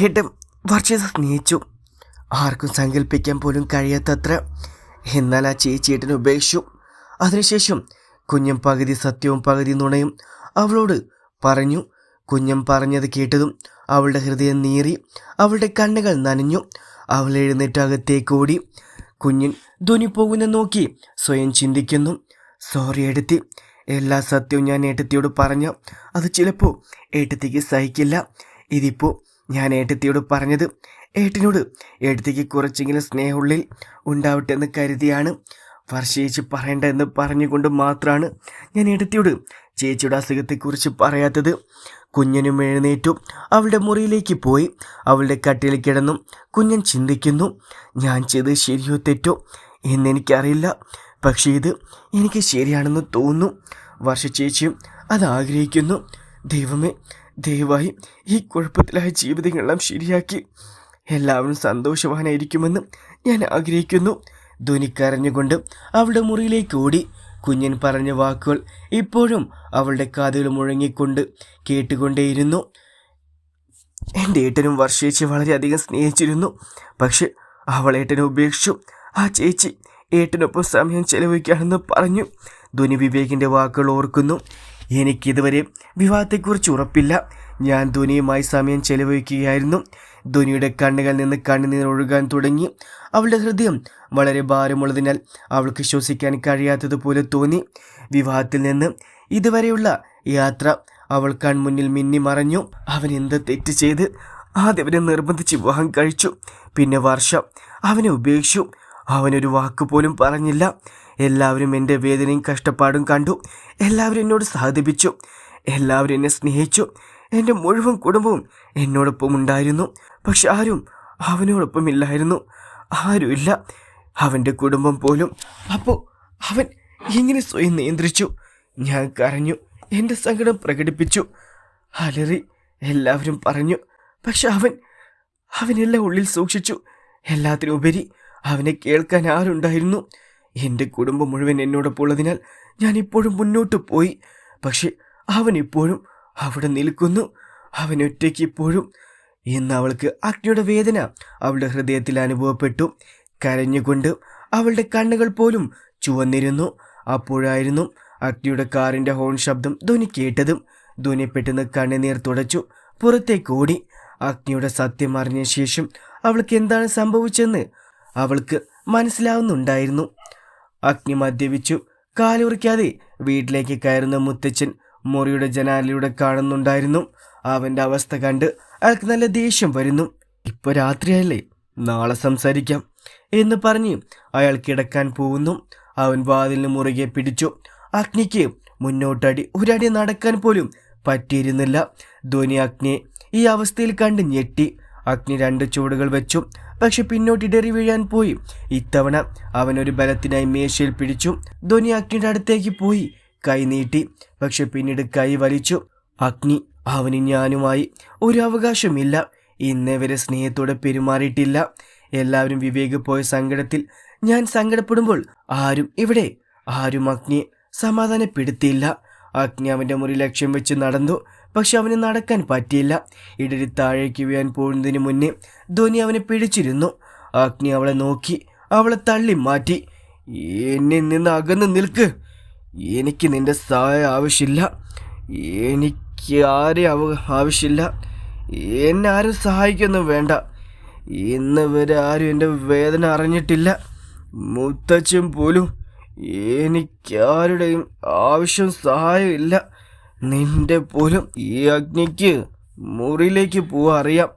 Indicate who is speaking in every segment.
Speaker 1: ഏട്ടൻ വർഷം സ്നേഹിച്ചു ആർക്കും സങ്കല്പിക്കാൻ പോലും കഴിയാത്തത്ര. എന്നാൽ ആ ചേച്ചി ഏട്ടനെ ഉപേക്ഷിച്ചു. അതിനുശേഷം കുഞ്ഞും പകുതി സത്യവും പകുതി നുണയും അവളോട് പറഞ്ഞു. കുഞ്ഞം പറഞ്ഞത് കേട്ടതും അവളുടെ ഹൃദയം നീറി അവളുടെ കണ്ണുകൾ നനഞ്ഞു. അവൾ എഴുന്നേറ്റ് അകത്തേക്ക് ഓടി. കുഞ്ഞിൻ ധ്വനി പോകുന്ന നോക്കി സ്വയം ചിന്തിക്കുന്നു. സോറി എടുത്തി എല്ലാ സത്യവും ഞാൻ ഏട്ടത്തിയോട് പറഞ്ഞു. അത് ചിലപ്പോൾ ഏട്ടത്തിക്ക് സഹിക്കില്ല. ഇതിപ്പോൾ ഞാൻ ഏട്ടത്തിയോട് പറഞ്ഞത് ഏട്ടനോട് ഏട്ടത്തിക്ക് കുറച്ചെങ്കിലും സ്നേഹമുള്ളിൽ ഉണ്ടാവട്ടെ എന്ന് കരുതിയാണ്. വർഷേച്ചി പറയണ്ട എന്ന് പറഞ്ഞുകൊണ്ട് മാത്രമാണ് ഞാൻ ഏട്ടത്തിയോട് ചേച്ചിയുടെ അസുഖത്തെക്കുറിച്ച് പറയാത്തത്. കുഞ്ഞനും എഴുന്നേറ്റു അവളുടെ മുറിയിലേക്ക് പോയി. അവളുടെ കട്ടിൽ കിടന്നു കുഞ്ഞൻ ചിന്തിക്കുന്നു ഞാൻ ചെയ്ത് ശരിയോ തെറ്റോ എന്നെനിക്കറിയില്ല. പക്ഷേ ഇത് എനിക്ക് ശരിയാണെന്ന് തോന്നുന്നു. വർഷ ചേച്ചിയും അത് ആഗ്രഹിക്കുന്നു. ദൈവമേ ദയവായി ഈ കുഴപ്പത്തിലായ ജീവിതങ്ങളെല്ലാം ശരിയാക്കി. എല്ലാവരും സന്തോഷവാനായിരിക്കുമെന്ന് ഞാൻ ആഗ്രഹിക്കുന്നു. ധ്വനി കരഞ്ഞുകൊണ്ട് അവളുടെ മുറിയിലേക്ക് ഓടി. കുഞ്ഞൻ പറഞ്ഞ വാക്കുകൾ ഇപ്പോഴും അവളുടെ കാതുകൾ മുഴങ്ങിക്കൊണ്ട് കേട്ടുകൊണ്ടേയിരുന്നു. എന്റെ ഏട്ടനും വർഷേച്ചി വളരെയധികം സ്നേഹിച്ചിരുന്നു. പക്ഷെ അവൾ ഏട്ടനെ ഉപേക്ഷിച്ചു. ആ ചേച്ചി ഏട്ടനൊപ്പം സമയം ചെലവഴിക്കുകയാണെന്ന് പറഞ്ഞു. ധ്വനി വിവേകിന്റെ വാക്കുകൾ ഓർക്കുന്നു. എനിക്കിതുവരെ വിവാഹത്തെക്കുറിച്ച് ഉറപ്പില്ല. ഞാൻ ധ്വനിയുമായി സമയം ചെലവഴിക്കുകയായിരുന്നു. ധ്വനിയുടെ കണ്ണുകളിൽ നിന്ന് കണ്ണുനീർ ഒഴുകാൻ തുടങ്ങി. അവളുടെ ഹൃദയം വളരെ ഭാരമുള്ളതിനാൽ അവൾക്ക് ശ്വസിക്കാൻ കഴിയാത്തതുപോലെ തോന്നി. വിവാഹത്തിൽ നിന്ന് ഇതുവരെയുള്ള യാത്ര അവൾ കൺമുന്നിൽ മിന്നി മറഞ്ഞു. അവൻ എന്ത് തെറ്റ് ചെയ്ത് ആദ്യം അവനെ നിർബന്ധിച്ച് വിവാഹം കഴിച്ചു. പിന്നെ വർഷം അവനെ ഉപേക്ഷിച്ചു. അവനൊരു വാക്ക് പോലും പറഞ്ഞില്ല. എല്ലാവരും എന്റെ വേദനയും കഷ്ടപ്പാടും കണ്ടു. എല്ലാവരും എന്നോട് സഹതപിച്ചു. എല്ലാവരും എന്നെ സ്നേഹിച്ചു. എന്റെ മുഴുവൻ കുടുംബവും എന്നോടൊപ്പം ഉണ്ടായിരുന്നു. പക്ഷെ ആരും അവനോടൊപ്പം ഇല്ലായിരുന്നു. ആരുമില്ല അവന്റെ കുടുംബം പോലും. അപ്പോൾ അവൻ ഇങ്ങനെ സ്വയം നിയന്ത്രിച്ചു. ഞാൻ കരഞ്ഞു. എന്റെ സങ്കടം പ്രകടിപ്പിച്ചു. അലറി എല്ലാവരും പറഞ്ഞു. പക്ഷെ അവൻ അവനെല്ലാം ഉള്ളിൽ സൂക്ഷിച്ചു. എല്ലാത്തിനുപരി അവനെ കേൾക്കാൻ ആരുണ്ടായിരുന്നു? എന്റെ കുടുംബം മുഴുവൻ എന്നോടൊപ്പം ഉള്ളതിനാൽ ഞാൻ ഇപ്പോഴും മുന്നോട്ട് പോയി. പക്ഷെ അവൻ ഇപ്പോഴും അവിടെ നിൽക്കുന്നു. അവൻ ഒറ്റയ്ക്ക് ഇപ്പോഴും. ഇന്ന് അവൾക്ക് അഗ്നിയുടെ വേദന അവളുടെ ഹൃദയത്തിൽ അനുഭവപ്പെട്ടു. കരഞ്ഞുകൊണ്ട് അവളുടെ കണ്ണുകൾ പോലും ചുവന്നിരുന്നു. അപ്പോഴായിരുന്നു അഗ്നിയുടെ കാറിന്റെ ഹോൺ ശബ്ദം ധ്വനി കേട്ടതും. ധ്വനി പെട്ടെന്ന് കണ്ണുനീർ തുടച്ചു. പുറത്തേക്ക് ഓടി. അഗ്നിയുടെ സത്യം അറിഞ്ഞ ശേഷം അവൾക്ക് എന്താണ് സംഭവിച്ചെന്ന് അവൾക്ക് മനസ്സിലാവുന്നുണ്ടായിരുന്നു. അഗ്നി മദ്യപിച്ചു. കാലുറിക്കാതെ വീട്ടിലേക്ക് കയറുന്ന മുത്തച്ഛൻ മുറിയുടെ ജനാലയിലൂടെ കാണുന്നുണ്ടായിരുന്നു അവന്റെ അവസ്ഥ കണ്ട് അയാൾക്ക് നല്ല ദേഷ്യം വരുന്നു. ഇപ്പോൾ രാത്രിയല്ലേ നാളെ സംസാരിക്കാം എന്ന് പറഞ്ഞ് അയാൾ കിടക്കാൻ പോകുന്നു. അവൻ വാതിലിന് മുറുകെ പിടിച്ചു. അഗ്നിക്ക് മുന്നോട്ടടി ഒരടി നടക്കാൻ പോലും പറ്റിയിരുന്നില്ല. ധ്വനി അഗ്നിയെ ഈ അവസ്ഥയിൽ കണ്ട് ഞെട്ടി. അഗ്നി രണ്ട് ചുവടുകൾ വെച്ചു. പക്ഷെ പിന്നോട്ട് ഇടറി വീഴാൻ പോയി. ഇത്തവണ ഒരു ബലത്തിനായി മേശയിൽ പിടിച്ചു. ധ്വനി അഗ്നിയുടെ അടുത്തേക്ക് പോയി. കൈ നീട്ടി. പക്ഷെ പിന്നീട് കൈ വലിച്ചു. അഗ്നി അവന് ഞാനുമായി ഒരു അവകാശമില്ല. ഇന്നേ വരെ സ്നേഹത്തോടെ പെരുമാറിയിട്ടില്ല. എല്ലാവരും വിവേക് പോയ സങ്കടത്തിൽ ഞാൻ സങ്കടപ്പെടുമ്പോൾ ആരും ഇവിടെ ആരും അഗ്നിയെ സമാധാനപ്പെടുത്തിയില്ല. അഗ്നി അവന്റെ മുറി ലക്ഷ്യം വെച്ച് നടന്നു. പക്ഷെ അവന് നടക്കാൻ പറ്റിയില്ല. ഇടരി താഴേക്ക് വീഴാൻ പോകുന്നതിന് മുന്നേ ധോനി അവനെ പിടിച്ചിരുന്നു. അഗ്നി അവളെ നോക്കി അവളെ തള്ളി മാറ്റി. എന്നിൽ നിന്ന് അകന്ന് നിൽക്ക്. എനിക്ക് നിന്റെ സഹായം ആവശ്യമില്ല. എനിക്ക് ആരെ ആവശ്യമില്ല. എന്നെ ആരും സഹായിക്കൊന്നും വേണ്ട. ഇന്ന് വരെ ആരും എന്റെ വേദന അറിഞ്ഞിട്ടില്ല. മുത്തച്ഛൻ പോലും എനിക്ക് ആരുടെയും ആവശ്യം സഹായമില്ല. നിന്റെ പോലും ഈ അഗ്നിക്ക് മുറിയിലേക്ക് പോവാ അറിയാം.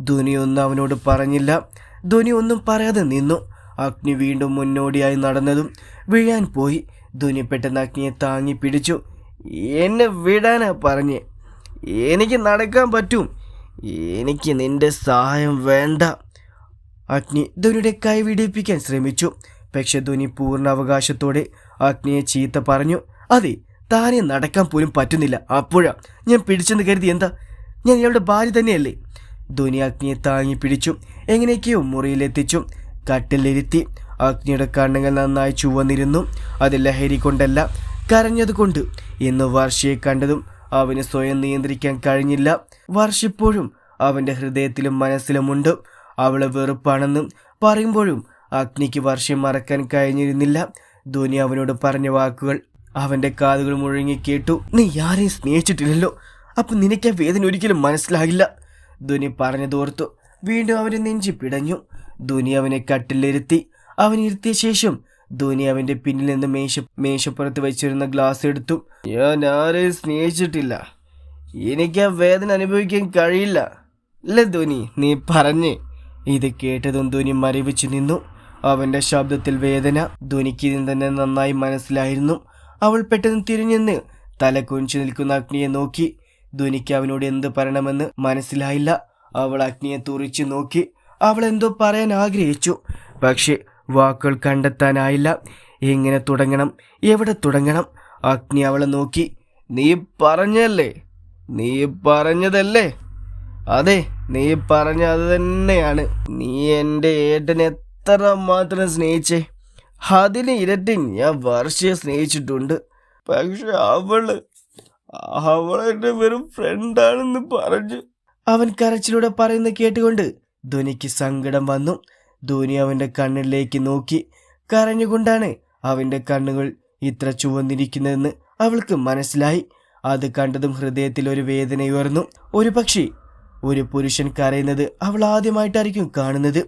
Speaker 1: ധ്വനി ഒന്നും അവനോട് പറഞ്ഞില്ല. ധ്വനി ഒന്നും പറയാതെ നിന്നു. അഗ്നി വീണ്ടും മുന്നോടിയായി നടന്നതും വീഴാൻ പോയി. ധ്വനി പെട്ടെന്ന് അഗ്നിയെ താങ്ങി പിടിച്ചു. എന്നെ വിടാനാ പറഞ്ഞ്. എനിക്ക് നടക്കാൻ പറ്റും. എനിക്ക് നിന്റെ സഹായം വേണ്ട. അഗ്നി ധ്വനിയുടെ കൈ വിടിപ്പിക്കാൻ ശ്രമിച്ചു. പക്ഷെ ധ്വനി പൂർണ അവകാശത്തോടെ അഗ്നിയെ ചീത്ത പറഞ്ഞു അതെ താനെ നടക്കാൻ പോലും പറ്റുന്നില്ല. അപ്പോഴാ ഞാൻ പിടിച്ചെന്ന് കരുതി. എന്താ? ഞാൻ ഇയാളുടെ ഭാര്യ തന്നെയല്ലേ? ധ്വനി അഗ്നിയെ താങ്ങി പിടിച്ചു. എങ്ങനെയൊക്കെയോ മുറിയിലെത്തിച്ചു. കട്ടിലിരുത്തി അഗ്നിയുടെ കണ്ണുകൾ നന്നായി ചുവന്നിരുന്നു. അത് ലഹരി കൊണ്ടല്ല കരഞ്ഞതുകൊണ്ട് ഇന്ന് വർഷയെ കണ്ടതും അവന് സ്വയം നിയന്ത്രിക്കാൻ കഴിഞ്ഞില്ല. വർഷിപ്പോഴും അവന്റെ ഹൃദയത്തിലും മനസ്സിലുമുണ്ട്. അവളെ വെറുപ്പാണെന്നും പറയുമ്പോഴും അഗ്നിക്ക് വർഷം മറക്കാൻ കഴിഞ്ഞിരുന്നില്ല. ധോനി അവനോട് പറഞ്ഞ വാക്കുകൾ അവന്റെ കാതുകൾ മുഴങ്ങി കേട്ടു. നീ ആരെയും സ്നേഹിച്ചിട്ടില്ലല്ലോ. അപ്പം നിനക്ക് ആ വേദന ഒരിക്കലും മനസ്സിലാകില്ല? ധോനി പറഞ്ഞതോർത്തു വീണ്ടും അവന്റെ നെഞ്ചി പിടഞ്ഞു. ധോനി അവനെ കട്ടിലിരുത്തി. അവൻ ഇരുത്തിയ ശേഷം ധോനി അവന്റെ പിന്നിൽ നിന്ന് മേശ മേശപ്പുറത്ത് വെച്ചിരുന്ന ഗ്ലാസ് എടുത്തു. ഞാൻ ആരെയും സ്നേഹിച്ചിട്ടില്ല. എനിക്ക് ആ വേദന അനുഭവിക്കാൻ കഴിയില്ല. അല്ലേ ധോനി നീ പറഞ്ഞേ. ഇത് കേട്ടതും ധോനി മരവിച്ചു നിന്നു. അവന്റെ ശബ്ദത്തിൽ വേദന ധ്വനിക്കിതിൽ തന്നെ നന്നായി മനസ്സിലായിരുന്നു. അവൾ പെട്ടെന്ന് തിരിഞ്ഞെന്ന് തല കുനിച്ചു നിൽക്കുന്ന അഗ്നിയെ നോക്കി. ധ്വനിക്ക് അവനോട് എന്ത് പറയണമെന്ന് മനസ്സിലായില്ല. അവൾ അഗ്നിയെ തുറിച്ചു നോക്കി. അവൾ എന്തോ പറയാൻ ആഗ്രഹിച്ചു. പക്ഷെ വാക്കുകൾ കണ്ടെത്താനായില്ല. എങ്ങനെ തുടങ്ങണം? എവിടെ തുടങ്ങണം? അഗ്നി അവളെ നോക്കി. നീ പറഞ്ഞല്ലേ നീ പറഞ്ഞതല്ലേ? അതെ നീ പറഞ്ഞ അത് തന്നെയാണ്. നീ എന്റെ ഏട്ടനെ എത്ര മാത്രം സ്നേഹിച്ചേ. അതിന് ഇരട്ടി ഞാൻ വർഷയെ സ്നേഹിച്ചിട്ടുണ്ട്. പക്ഷെ അവൾ അവൾ എന്റെ വെറും ഫ്രണ്ടാണെന്ന് പറഞ്ഞു. അവൻ കരച്ചിലൂടെ പറയുന്ന കേട്ടുകൊണ്ട് ധോനിക്ക് സങ്കടം വന്നു. ധോനി അവന്റെ കണ്ണിലേക്ക് നോക്കി. കരഞ്ഞുകൊണ്ടാണ് അവന്റെ കണ്ണുകൾ ഇത്ര ചുവന്നിരിക്കുന്നതെന്ന് അവൾക്ക് മനസ്സിലായി. അത് കണ്ടതും ഹൃദയത്തിൽ ഒരു വേദനയുയർന്നു ഒരു പക്ഷേ ഒരു പുരുഷൻ കരയുന്നത് അവൾ ആദ്യമായിട്ടായിരിക്കും കാണുന്നത്.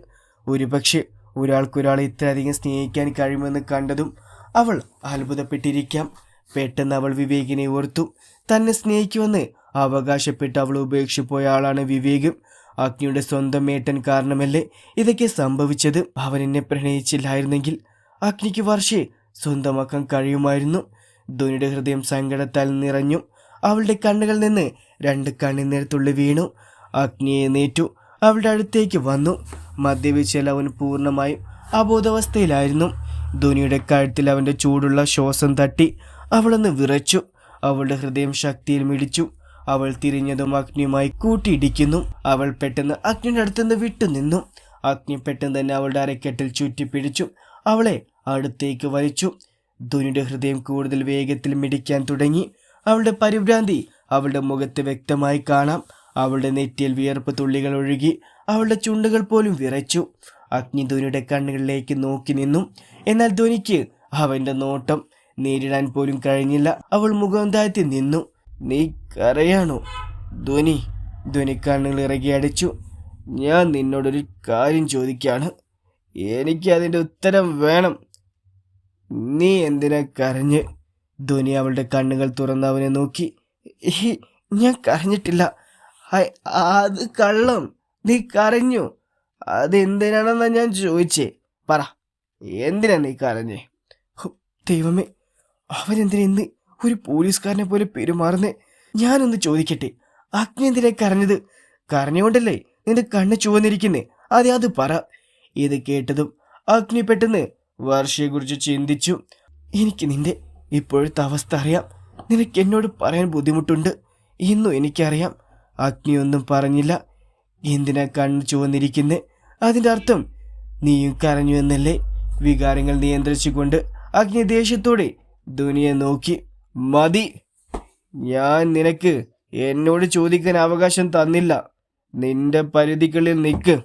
Speaker 1: ഒരു പക്ഷേ ഒരാൾക്കൊരാളെ ഇത്രയധികം സ്നേഹിക്കാൻ കഴിയുമെന്ന് കണ്ടതും അവൾ അത്ഭുതപ്പെട്ടിരിക്കാം. പെട്ടെന്ന് അവൾ വിവേകിനെ ഓർത്തു. തന്നെ സ്നേഹിക്കുമെന്ന് അവകാശപ്പെട്ട് അവൾ ഉപേക്ഷിച്ചു പോയ ആളാണ് വിവേക്. അഗ്നിയുടെ സ്വന്തം ഏട്ടൻ കാരണമല്ലേ ഇതൊക്കെ സംഭവിച്ചത്? അവൻ എന്നെ പ്രണയിച്ചില്ലായിരുന്നെങ്കിൽ അഗ്നിക്ക് വർഷേ സ്വന്തമാക്കാൻ കഴിയുമായിരുന്നു. ധോനിയുടെ ഹൃദയം സങ്കടത്താൽ നിറഞ്ഞു. അവളുടെ കണ്ണുകളിൽ നിന്ന് രണ്ട് കണ്ണുനീർ വീണു. അഗ്നിയെ നേറ്റു അവളുടെ അടുത്തേക്ക് വന്നു. മദ്യപിച്ചാൽ അവൻ പൂർണമായും അബോധാവസ്ഥയിലായിരുന്നു. ധോനിയുടെ കഴുത്തിൽ അവന്റെ ചൂടുള്ള ശ്വാസം തട്ടി അവളൊന്ന് വിറച്ചു. അവളുടെ ഹൃദയം ശക്തിയിൽ മിടിച്ചു. അവൾ തിരിഞ്ഞതും അഗ്നിയുമായി കൂട്ടിയിടിക്കുന്നു. അവൾ പെട്ടെന്ന് അഗ്നിയുടെ അടുത്തുനിന്ന് വിട്ടുനിന്നു. അഗ്നി പെട്ടെന്ന് തന്നെ അവളുടെ അരക്കെട്ടിൽ ചുറ്റിപ്പിടിച്ചു. അവളെ അടുത്തേക്ക് വലിച്ചു. ധോനിയുടെ ഹൃദയം കൂടുതൽ വേഗത്തിൽ മിടിക്കാൻ തുടങ്ങി. അവളുടെ പരിഭ്രാന്തി അവളുടെ മുഖത്ത് വ്യക്തമായി കാണാം. അവളുടെ നെറ്റിയിൽ വിയർപ്പ് തുള്ളികൾ ഒഴുകി. അവളുടെ ചുണ്ടുകൾ പോലും വിറച്ചു. അഗ്നി ധോനിയുടെ കണ്ണുകളിലേക്ക് നോക്കി നിന്നു. എന്നാൽ ധോനിക്ക് അവന്റെ നോട്ടം നേരിടാൻ പോലും കഴിഞ്ഞില്ല. അവൾ മുഖം താഴ്ത്തി നിന്നു. നീ കരയാണോ? ധ്വനി ധ്വനി കണ്ണുകൾ ഇറകി അടിച്ചു. ഞാൻ നിന്നോടൊരു കാര്യം ചോദിക്കാണ്. എനിക്ക് അതിന്റെ ഉത്തരം വേണം. നീ എന്തിനാ കരഞ്ഞ്? ധ്വനി അവളുടെ കണ്ണുകൾ തുറന്ന് അവനെ നോക്കി. ഞാൻ കരഞ്ഞിട്ടില്ല. അത് കള്ളം. നീ കരഞ്ഞു. അതെന്തിനാണെന്നാ ഞാൻ ചോദിച്ചേ? പറ. എന്തിനാ നീ കരഞ്ഞേ? ദൈവമേ അവനെന്തിനാ ഇന്ന് ഒരു പോലീസുകാരനെ പോലെ പെരുമാറുന്നേ? ഞാനൊന്ന് ചോദിക്കട്ടെ. അഗ്നി എന്തിനാ കരഞ്ഞത്? കരഞ്ഞുകൊണ്ടല്ലേ നിന്റെ കണ്ണ് ചുവന്നിരിക്കുന്നേ? അതെ അത് പറ. ഇത് കേട്ടതും അഗ്നി പെട്ടെന്ന് വർഷയെക്കുറിച്ച് ചിന്തിച്ചു. എനിക്ക് നിന്റെ ഇപ്പോഴത്തെ അവസ്ഥ അറിയാം. നിനക്ക് എന്നോട് പറയാൻ ബുദ്ധിമുട്ടുണ്ട്. ഇന്നും എനിക്കറിയാം. അഗ്നിയൊന്നും പറഞ്ഞില്ല. എന്തിനാ കണ്ണ് ചുവന്നിരിക്കുന്നത് അതിന്റെ അർത്ഥം നീയും കരഞ്ഞു എന്നല്ലേ? വികാരങ്ങൾ നിയന്ത്രിച്ചുകൊണ്ട് അഗ്നി ദേഷ്യത്തോടെ ധുനിയെ നോക്കി മതി ഞാൻ നിനക്ക് എന്നോട് ചോദിക്കാൻ അവകാശം തന്നില്ല. നിന്റെ പരിധികളിൽ നിൽക്ക്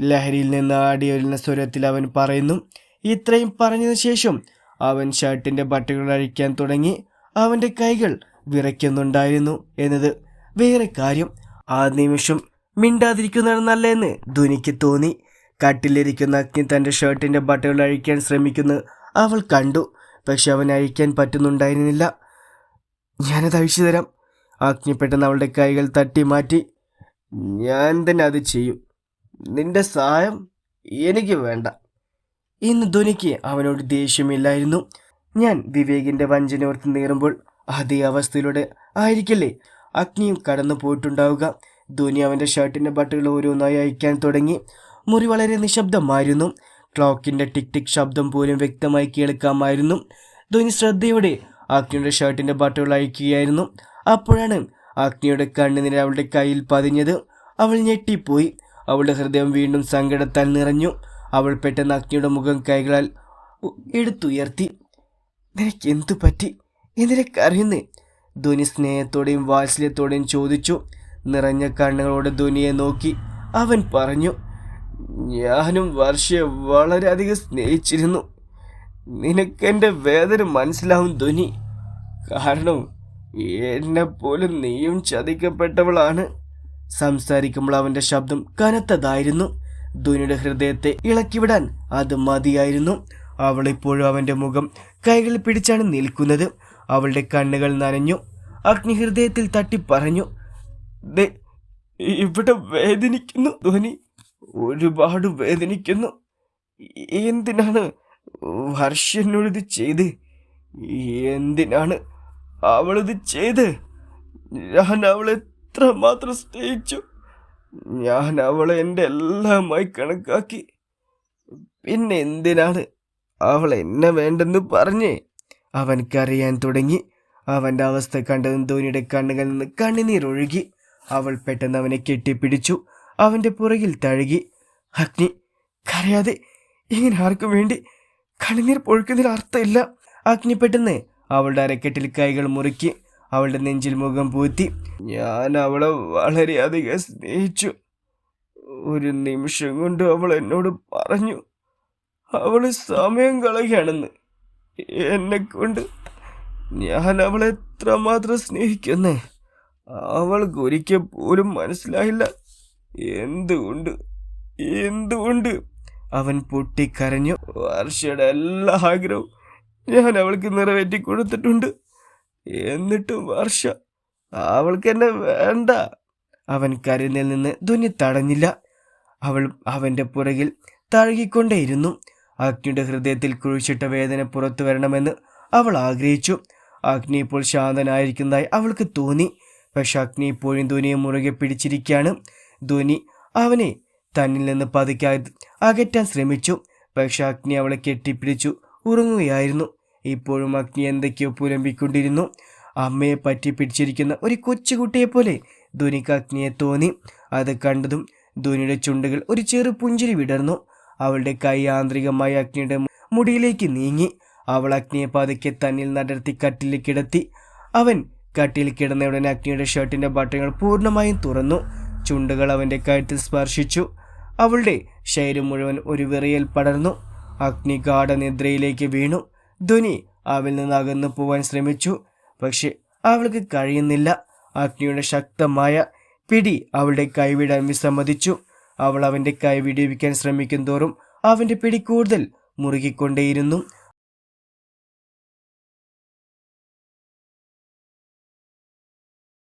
Speaker 1: ലഹരിയിൽ നിന്ന് ആടിയൊരുന്ന സ്വരത്തിൽ അവൻ പറയുന്നു. ഇത്രയും പറഞ്ഞതിന് ശേഷം അവൻ ഷർട്ടിന്റെ ബട്ടകൾ അഴിക്കാൻ തുടങ്ങി. അവന്റെ കൈകൾ വിറയ്ക്കുന്നുണ്ടായിരുന്നു എന്നത് വേറെ കാര്യം. ആ നിമിഷം മിണ്ടാതിരിക്കുന്നതാണ് നല്ലതെന്ന് ധുനിക്ക് തോന്നി. കട്ടിലിരിക്കുന്ന അഗ്നി തന്റെ ഷർട്ടിന്റെ ബട്ടകൾ അഴിക്കാൻ ശ്രമിക്കുന്നു. അവൾ കണ്ടു പക്ഷെ അവൻ അഴിക്കാൻ പറ്റുന്നുണ്ടായിരുന്നില്ല. ഞാനത് അഴിച്ചു തരാം. അഗ്നി പെട്ടെന്ന് അവളുടെ കൈകൾ തട്ടി മാറ്റി. ഞാൻ തന്നെ അത് ചെയ്യും. നിന്റെ സഹായം എനിക്ക് വേണ്ട. ഇന്ന് ധുനിക്ക് അവനോട് ദേഷ്യമില്ലായിരുന്നു. ഞാൻ വിവേകിന്റെ വഞ്ചനയോർത്ത് നേറുമ്പോൾ അതേ അവസ്ഥയിലൂടെ ആയിരിക്കില്ലേ അഗ്നിയും കടന്നു പോയിട്ടുണ്ടാവുക ധോനി അവന്റെ ഷർട്ടിന്റെ ബട്ടുകൾ ഓരോന്നായി അയക്കാൻ തുടങ്ങി. മുറി വളരെ നിശബ്ദമായിരുന്നു. ക്ലോക്കിന്റെ ടിക് ടിക് ശബ്ദം പോലും വ്യക്തമായി കേൾക്കാമായിരുന്നു. ധോനി ശ്രദ്ധയോടെ അഗ്നിയുടെ ഷർട്ടിന്റെ ബട്ടുകൾ അയക്കുകയായിരുന്നു. അപ്പോഴാണ് അഗ്നിയുടെ കണ്ണുനിര അവളുടെ കയ്യിൽ പതിഞ്ഞത്. അവൾ ഞെട്ടിപ്പോയി. അവളുടെ ഹൃദയം വീണ്ടും സങ്കടത്താൽ നിറഞ്ഞു. അവൾ പെട്ടെന്ന് അഗ്നിയുടെ മുഖം കൈകളാൽ എടുത്തുയർത്തി. നിനക്ക് എന്തു പറ്റി? എന്തിനൊക്കെ അറിയുന്നേ? ധോനി സ്നേഹത്തോടെയും വാത്സല്യത്തോടെയും ചോദിച്ചു. നിറഞ്ഞ കണ്ണുകളോട് ധോനിയെ നോക്കി അവൻ പറഞ്ഞു ഞാനും വർഷയെ വളരെയധികം സ്നേഹിച്ചിരുന്നു. നിനക്കെന്റെ വേദന മനസ്സിലാവും ധോനി. കാരണം എന്നെ പോലും നീയും ചതിക്കപ്പെട്ടവളാണ്. സംസാരിക്കുമ്പോൾ അവന്റെ ശബ്ദം കനത്തതായിരുന്നു. ധോനിയുടെ ഹൃദയത്തെ ഇളക്കിവിടാൻ അത് മതിയായിരുന്നു. അവളിപ്പോഴും അവന്റെ മുഖം കൈകളിൽ പിടിച്ചാണ് നിൽക്കുന്നത്. അവളുടെ കണ്ണുകൾ നനഞ്ഞു. അഗ്നിഹൃദയത്തിൽ തട്ടി പറഞ്ഞു "ദേ, ഇവിടെ വേദനിക്കുന്നു ധ്വനി. ഒരുപാട് വേദനിക്കുന്നു. എന്തിനാണ് വർഷനോട് ഇത് ചെയ്ത്? എന്തിനാണ് അവളിത് ചെയ്ത്? ഞാൻ അവളെ എത്ര മാത്രം സ്നേഹിച്ചു. ഞാൻ അവളെ എന്റെ എല്ലാമായി കണക്കാക്കി. പിന്നെ എന്തിനാണ് അവൾ എന്നെ വേണ്ടെന്ന് പറഞ്ഞേ? അവൻക്കറിയാൻ തുടങ്ങി. അവന്റെ അവസ്ഥ കണ്ടതും ധോനിയുടെ കണ്ണുകളിൽ നിന്ന് കണ്ണുനീരൊഴുകി. അവൾ പെട്ടെന്ന് അവനെ കെട്ടിപ്പിടിച്ചു. അവന്റെ പുറകിൽ തഴുകി. അഗ്നി കരയാതെ ഇങ്ങനെ ആർക്കും വേണ്ടി കണ്ണുനീർ പൊഴുക്കുന്നതിൽ അർത്ഥമില്ല. അഗ്നി പെട്ടെന്ന് അവളുടെ അരക്കെട്ടിൽ കൈകൾ മുറുക്കി അവളുടെ നെഞ്ചിൽ മുഖം പൂത്തി. ഞാൻ അവളെ വളരെയധികം സ്നേഹിച്ചു. ഒരു നിമിഷം കൊണ്ട് അവൾ എന്നോട് പറഞ്ഞു അവൾ സമയം കളയുകയാണെന്ന്. എന്നെ കൊണ്ട് ഞാൻ അവളെ എത്രമാത്രം സ്നേഹിക്കുന്നേ അവൾക്ക് ഒരിക്കൽ പോലും മനസ്സിലായില്ല. എന്തുകൊണ്ട്? എന്തുകൊണ്ട്? അവൻ പൊട്ടിക്കരഞ്ഞു. വർഷയുടെ എല്ലാ ആഗ്രഹവും ഞാൻ അവൾക്ക് നിറവേറ്റി കൊടുത്തിട്ടുണ്ട്. എന്നിട്ടും വർഷ അവൾക്ക് എന്നെ വേണ്ട. അവൻ കരുന്നിൽ നിന്ന് ധ്വനി തടഞ്ഞില്ല. അവൾ അവന്റെ പുറകിൽ താഴകിക്കൊണ്ടേയിരുന്നു. അഗ്നിയുടെ ഹൃദയത്തിൽ കുഴിച്ചിട്ട വേദന പുറത്തു വരണമെന്ന് അവൾ ആഗ്രഹിച്ചു. അഗ്നി ഇപ്പോൾ ശാന്തനായിരിക്കുന്നതായി അവൾക്ക് തോന്നി. പക്ഷെ അഗ്നി ഇപ്പോഴും ധോനിയെ മുറുകെ പിടിച്ചിരിക്കുകയാണ്. ധോനി അവനെ തന്നിൽ നിന്ന് പതുക്കെ അക- അകറ്റാൻ ശ്രമിച്ചു. പക്ഷെ അഗ്നി അവളെ കെട്ടിപ്പിടിച്ചു. ഉറങ്ങുകയായിരുന്നു. ഇപ്പോഴും അഗ്നി എന്തൊക്കെയോ പുലമ്പിക്കൊണ്ടിരുന്നു. അമ്മയെ പറ്റി പിടിച്ചിരിക്കുന്ന ഒരു കൊച്ചുകുട്ടിയെ പോലെ ധോനിക്ക് അഗ്നിയെ തോന്നി. അത് കണ്ടതും ധോനിയുടെ ചുണ്ടുകൾ ഒരു ചെറു പുഞ്ചിരി വിടർന്നു. അവളുടെ കൈ ആന്തരികമായി അഗ്നിയുടെ മുടിയിലേക്ക് നീങ്ങി. അവൾ അഗ്നിയെ പതുക്കെ തന്നിൽ നടത്തി കട്ടിൽ കിടത്തി. അവൻ കട്ടിൽ കിടന്ന ഉടനെ അഗ്നിയുടെ ഷർട്ടിന്റെ ബട്ടണുകൾ പൂർണമായും തുറന്നു. ചുണ്ടുകൾ അവന്റെ കഴുത്തിൽ സ്പർശിച്ചു. അവളുടെ ശരീരം മുഴുവൻ ഒരു വിറയൽ പടർന്നു. അഗ്നി ഗാഠനിദ്രയിലേക്ക് വീണു. ധ്വനി അവൽ നിന്ന് അകന്നു പോവാൻ ശ്രമിച്ചു. പക്ഷെ അവൾക്ക് കഴിയുന്നില്ല. അഗ്നിയുടെ ശക്തമായ പിടി അവളുടെ കൈവിടാൻ വിസമ്മതിച്ചു. അവൾ അവന്റെ കൈ വിടിവിക്കാൻ ശ്രമിക്കും തോറും അവന്റെ പിടി കൂടുതൽ മുറുകിക്കൊണ്ടേയിരുന്നു.